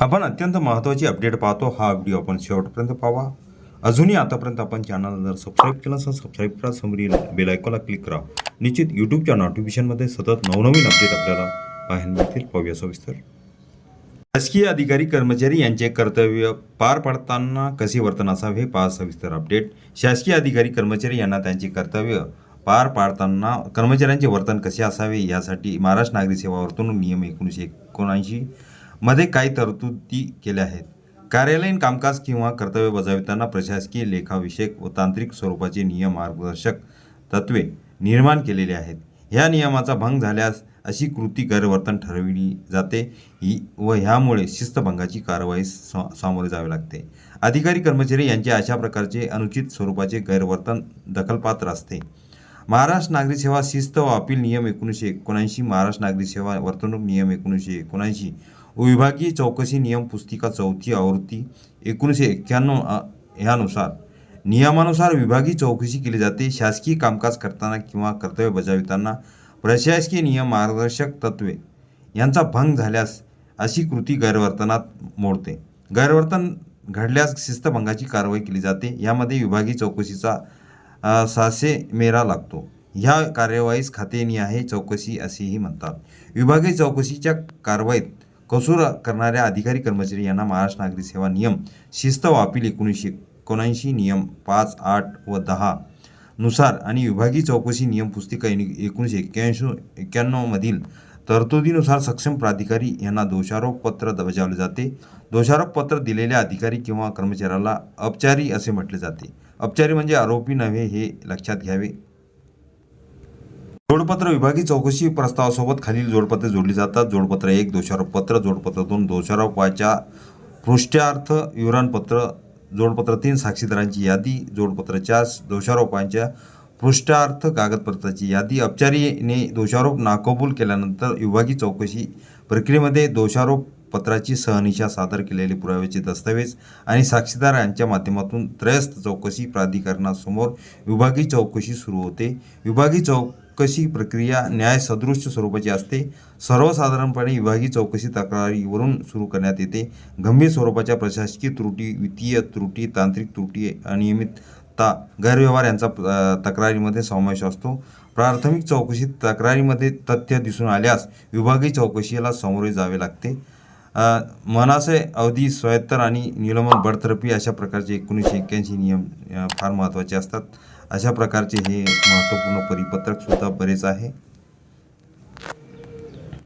आपण अत्यंत महत्त्वाची अपडेट पाहतो. हा व्हिडिओ आपण शेवटपर्यंत पाहा अजूनही आतापर्यंत आपण चॅनल जर सबस्क्राईब केलं असेल सबस्क्राईब करा. समोरील बेल क्लिक करा. निश्चित यूट्यूबच्या नोटिफिकेशनमध्ये सतत नवनवीन अपडेट आपल्याला पाहायला मिळतील. पाहूया सविस्तर. शासकीय अधिकारी कर्मचारी यांचे कर्तव्य पार पाडताना कसे वर्तन असावे हे पहा सविस्तर अपडेट शासकीय अधिकारी कर्मचारी यांना त्यांचे कर्तव्य पार पाडताना कर्मचाऱ्यांचे वर्तन कसे असावे यासाठी महाराष्ट्र नागरी सेवा वर्तणूक नियम एकोणीसशे एकोणऐंशी मध्ये काही तरतुदी केल्या आहेत. कार्यालयीन कामकाज किंवा कर्तव्य बजावताना प्रशासकीय लेखाविषयक व तांत्रिक स्वरूपाचे नियम मार्गदर्शक तत्वे निर्माण केलेले आहेत. ह्या नियमाचा भंग झाल्यास अशी कृती गैरवर्तन ठरविली जाते. ही व ह्यामुळे शिस्तभंगाची कारवाई सा- सामोरे जावे लागते. अधिकारी कर्मचारी यांचे अशा प्रकारचे अनुचित स्वरूपाचे गैरवर्तन दखलपात्र असते. महाराष्ट्र नागरी सेवा शिस्त व अपील नियम एकोणीसशे एकोणऐंशी महाराष्ट्र नागरी सेवा वर्तणूक नियम एकोणीसशे एकोणऐंशी विभागीय चौकशी नियम पुस्तिका चौथी आवृत्ती एकोणीसशे एक्क्याण्णव ह्यानुसार. नियमानुसार विभागीय चौकशी केली जाते. शासकीय कामकाज करताना किंवा कर्तव्य बजाविताना प्रशासकीय नियम मार्गदर्शक तत्वे यांचा भंग झाल्यास अशी कृती गैरवर्तनात मोडते. गैरवर्तन घडल्यास शिस्तभंगाची कारवाई केली जाते. यामध्ये विभागीय चौकशीचा सासे मेरा लागतो. ह्या कार्यवाहीस खातेनिहाय चौकशी असेही म्हणतात. विभागीय चौकशीच्या कारवाईत कसूर करणाऱ्या अधिकारी कर्मचारी यांना महाराष्ट्र नागरी सेवा नियम शिस्त व अपील एकोणीसशे एकोणऐंशी नियम पाच आठ व दहा नुसार आणि विभागीय चौकशी नियम पुस्तिका एकोणीसशे एक्क्याऐंशी एक्क्याण्णवमधील तरतुदीनुसार सक्षम प्राधिकारी यांना दोषारोप पत्र बजावले जाते. दोषारोप पत्र दिलेल्या अधिकारी किंवा कर्मचाऱ्याला अपचारी असे म्हटले जाते. अपचारी म्हणजे आरोपी नव्हे हे लक्षात घ्यावे. जोडपत्र विभागीय चौकशी प्रस्तावासोबत खालील जोडपत्रे जोडली जातात. जोडपत्र एक दोषारोपपत्र जोडपत्र दोन दोषारोपाच्या पृष्ठार्थ विवरणपत्र जोडपत्र तीन साक्षीदारांची यादी जोडपत्र चार दोषारोपांच्या पृष्ठार्थ कागदपत्राची यादी अपचारीने दोषारोप नाकबूल केल्यानंतर विभागीय चौकशी प्रक्रियेमध्ये दोषारोप पत्राची सहनिशा सादर केलेले पुराव्याचे दस्तावेज आणि साक्षीदार यांच्या माध्यमातून त्रयस्थ चौकशी प्राधिकरणासमोर विभागीय चौकशी सुरू होते. विभागीय चौकशी प्रक्रिया न्याय सदृश स्वरूपाची असते. सर्वसाधारणपणे विभागीय चौकशी तक्रारीवरून सुरू करण्यात येते. गंभीर स्वरूपाच्या प्रशासकीय त्रुटी वित्तीय त्रुटी तांत्रिक त्रुटी अनियमितता गैरव्यवहार यांचा तक्रारीमध्ये समावेश असतो. प्राथमिक चौकशीत तक्रारीमध्ये तथ्य दिसून आल्यास विभागीय चौकशीला सामोरे जावे लागते. मनासे मनाचे अवधी स्वायत्तर आणि निलंबन बडतर्फी अशा प्रकारचे एकोणीसशे एक्क्याऐंशी नियम फार महत्त्वाचे असतात. अशा प्रकारचे हे महत्त्वपूर्ण परिपत्रक सुद्धा बरेच आहे.